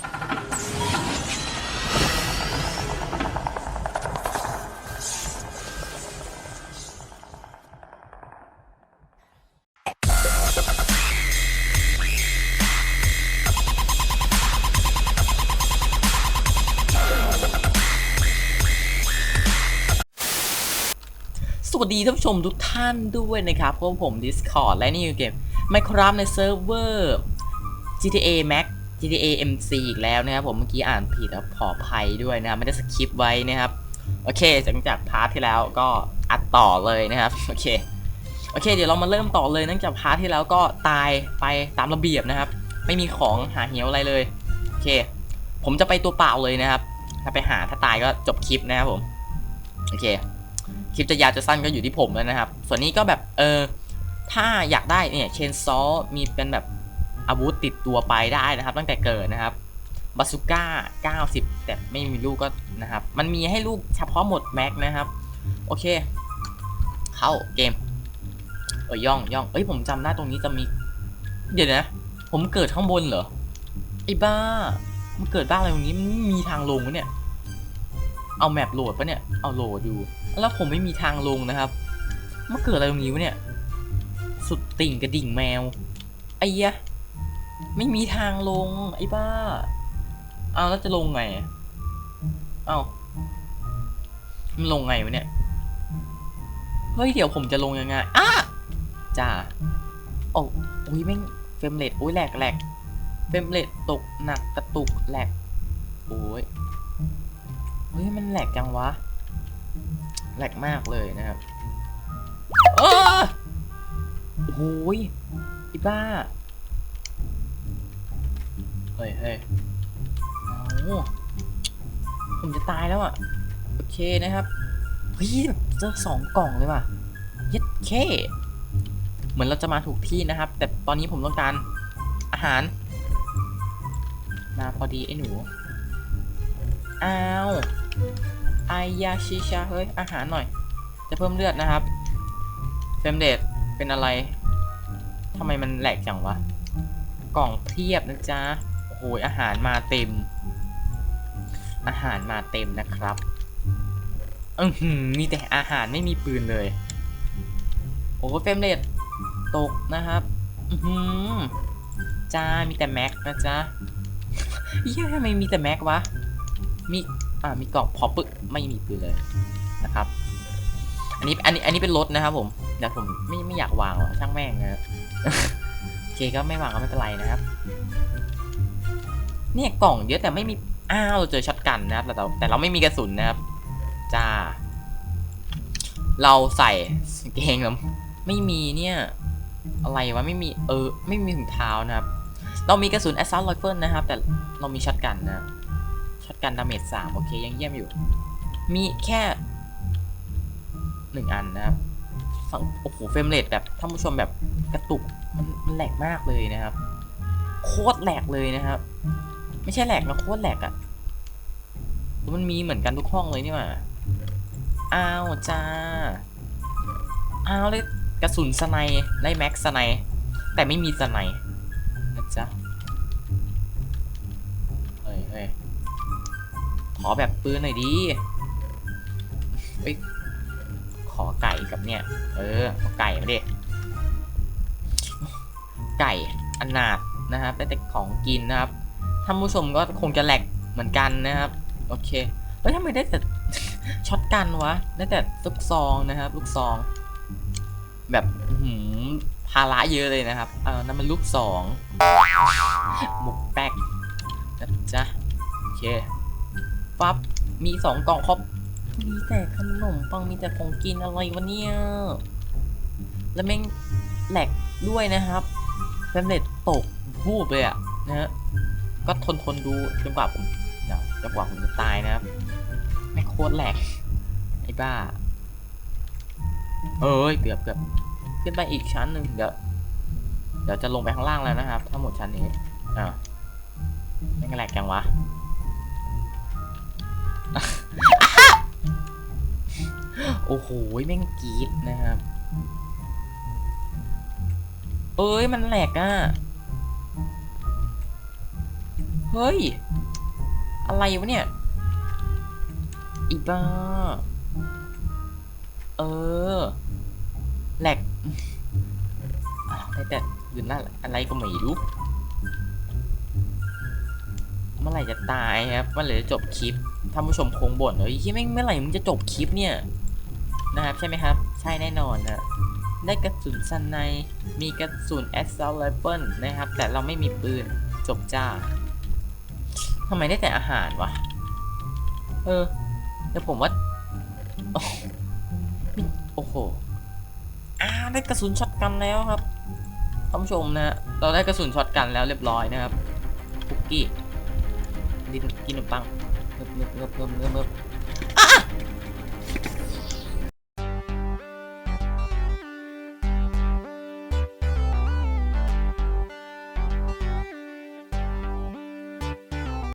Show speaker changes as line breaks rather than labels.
สวัสดีท่านผู้ชมทุกท่านด้วยนะครับพวกผม Discord และนี่คือเกม Minecraft ในเซิร์ฟเวอร์ GTA Max GTA MC อีกแล้วนะครับผมเมื่อกี้อ่านผิดแล้วขออภัยด้วยนะครับไม่ได้สคริปต์ไว้นะครับ โอเคจากจากพาร์ทที่แล้วก็อัดต่อเลยนะครับโอเคโอเค เดี๋ยวเรามาเริ่มต่อเลยเนื่องจากพาร์ทที่แล้วก็ตายไปตามระเบียบนะครับ ไม่มีของหาเหวอะไรเลยโอเค ผมจะไปตัวเปล่าเลยนะครับ ถ้าไปหาถ้าตายก็จบคลิปนะครับผมโอเคคลิปจะยาวจะสั้นก็อยู่ที่ผมแล้วนะครับ ส่วนนี้ก็แบบเออถ้าอยากได้เนี่ยเชนซอมีเป็นแบบ อาวุธติดตัวไปได้นะครับ ตั้งแต่เกิดนะครับบาซูก้า 90 แต่ไม่มีลูกก็นะครับ มันมีให้ลูกเฉพาะหมดแม็กนะครับ โอเค เข้าเกม เออย่องย่องเอ้ยผมจำได้าตรงนี้จะมี เดี๋ยวนะ ผมเกิดข้างบนเหรอ ไอ้บ้า มันเกิดบ้าอะไรตรงนี้ มันไม่มีทางลงวะเนี่ย เอาแมปโหลดปะเนี่ย เอาโหลดอยู่แล้วผมไม่มีทางลงนะครับ มันเกิดอะไรตรงนี้วะเนี่ย สุดติ่งกระดิ่งแมว ไอ้ยะ ไม่มีทางลง ไอ้บ้า เอาแล้วจะลงไง เอามันลงไงวะเนี่ย เฮ้ย เดี๋ยวผมจะลงยังไงอะจ้า โอ้อุ้ยแม่งเฟมเรทอุ้ยแหลกแหลกเฟมเรทตกหนักกระตุกแหลก โอ้ย เฮ้ย มันแหลกจังวะ แหลกมากเลยนะครับโอ้โหยไอ้บ้า เฮ้ยเฮ้ยเอาผมจะตายแล้วอะ โอเคนะครับ เฮ้ยเจอสองกล่องเลยว่ะเย็ดเค เหมือนเราจะมาถูกที่นะครับ แต่ตอนนี้ผมต้องการอาหาร มาพอดีไอ้หนู อ้าวไอายาชิชา เฮ้ย อาหารหน่อย จะเพิ่มเลือดนะครับ เฟมเดทเป็นอะไรทำไมมันแหลกจังวะ กล่องเพียบนะจ๊ะ โอ้โหอาหารมาเต็ม อาหารมาเต็มนะครับอือหือมีแต่อาหารไม่มีปืนเลย โอ้เฟมเรทตกนะครับ อือหือจ้ามีแต่แม็กนะจ๊ะเฮ้ยทำไมมีแต่แม็กวะ มีอ่ามีกล่องพอปึกไม่มีปืนเลยนะครับ อันนี้อันนี้อันนี้เป็นรถนะครับผมเดี๋ยวผมไม่ไม่อยากวางหรอกช่างแม่งนะครับโอเคก็ไม่วางก็ไม่เป็นไรนะครับ เนี่ยกล่องเยอะแต่ไม่มี อ้าวเราเจอช็อตกันนะครับ แต่เราแต่เราไม่มีกระสุนนะครับ จ้า เราใส่เกงแล้วไม่มีเนี่ย อะไรวะไม่มีเออ ไม่มีถุงเท้านะครับ เรามีกระสุน assault rifle นะครับ แต่เรามีช็อตกันนะช็อตกันดาเมจสามโอเคยังเยี่ยมอยู่ มีแค่หนึ่งอันนะครับฝั่งโอ้โหเฟรมเรทแบบท่านผู้ชมแบบกระตุกมันมันแหลกมากเลยนะครับ โคตรแหลกเลยนะครับ ไม่ใช่แหลกนะโคตรแหลกอะ่ะมันมีเหมือนกันทุกห้องเลยนี่หว่าอ้าวจ้าอ้าวเลยกระสุนสไนด์ได้แม็กสไนด์แต่ไม่มีสไนด์นะจ๊ะเฮ้ยเฮ้ยขอแบบปืนหน่อยดีเฮ้ยขอไก่กับเนี่ย เออเอาไก่มาดิไก่อนาถนะครับได้แต่ของกินนะครับ ท่านผู้ชมก็คงจะแหลกเหมือนกันนะครับ โอเคเฮ้ยทำไมได้แต่ช็อตกันวะ ได้แต่ลูกซองนะครับลูกซอง แบบหืมภาระเยอะเลยนะครับ เออนั่นมันลูกสองหมกแป๊กนะจ๊ะโอเคปั๊บมีสองกล่องครบมีแต่ขนมปังมีแต่ของกินอะไรวะเนี่ยแล้วแม่งแหลกด้วยนะครับแฟมเล็ตตกพูบเลยอะนะฮะ ก็ทนทนดูจนกว่าผมเดี๋ยวจนกว่าผมจะตายนะครับไม่โคตรแหลกไอ้บ้า เอ้ยเกือบเกือบขึ้นไปอีกชั้นหนึ่งเดี๋ยวเดี๋ยวจะลงไปข้างล่างแล้วนะครับทั้งหมดชั้นนี้อ่าไม่งแหลกจังวะโอ้โหแม่งกีดนะครับ เอ้ยมันแหลกอะ เฮ้ย อะไรวะเนี่ย อีบ้า เออ แหลกอะได้แต่ยืนนั่นอะไรก็ไม่รู้ เมื่อไหร่จะตายครับ เมื่อไหร่จะจบคลิป ท่านผู้ชมคงบ่นเฮ้ยที่ไม่งเมื่อไหร่มึงจะจบคลิปเนี่ย นะครับใช่ไหมครับ ใช่แน่นอนนะได้กระสุนสันใน มีกระสุน assault rifle นะครับ แต่เราไม่มีปืน จบจ้า ทำไมได้แต่อาหารวะ เออ แต่ผมว่า โอ้โหอ่าได้กระสุนช็อตกันแล้วครับท่านผู้ชมนะ เราได้กระสุนช็อตกันแล้วเรียบร้อยนะครับคุกกี้ดินกินขนมปังเงิบเงิบเงือบเงือบ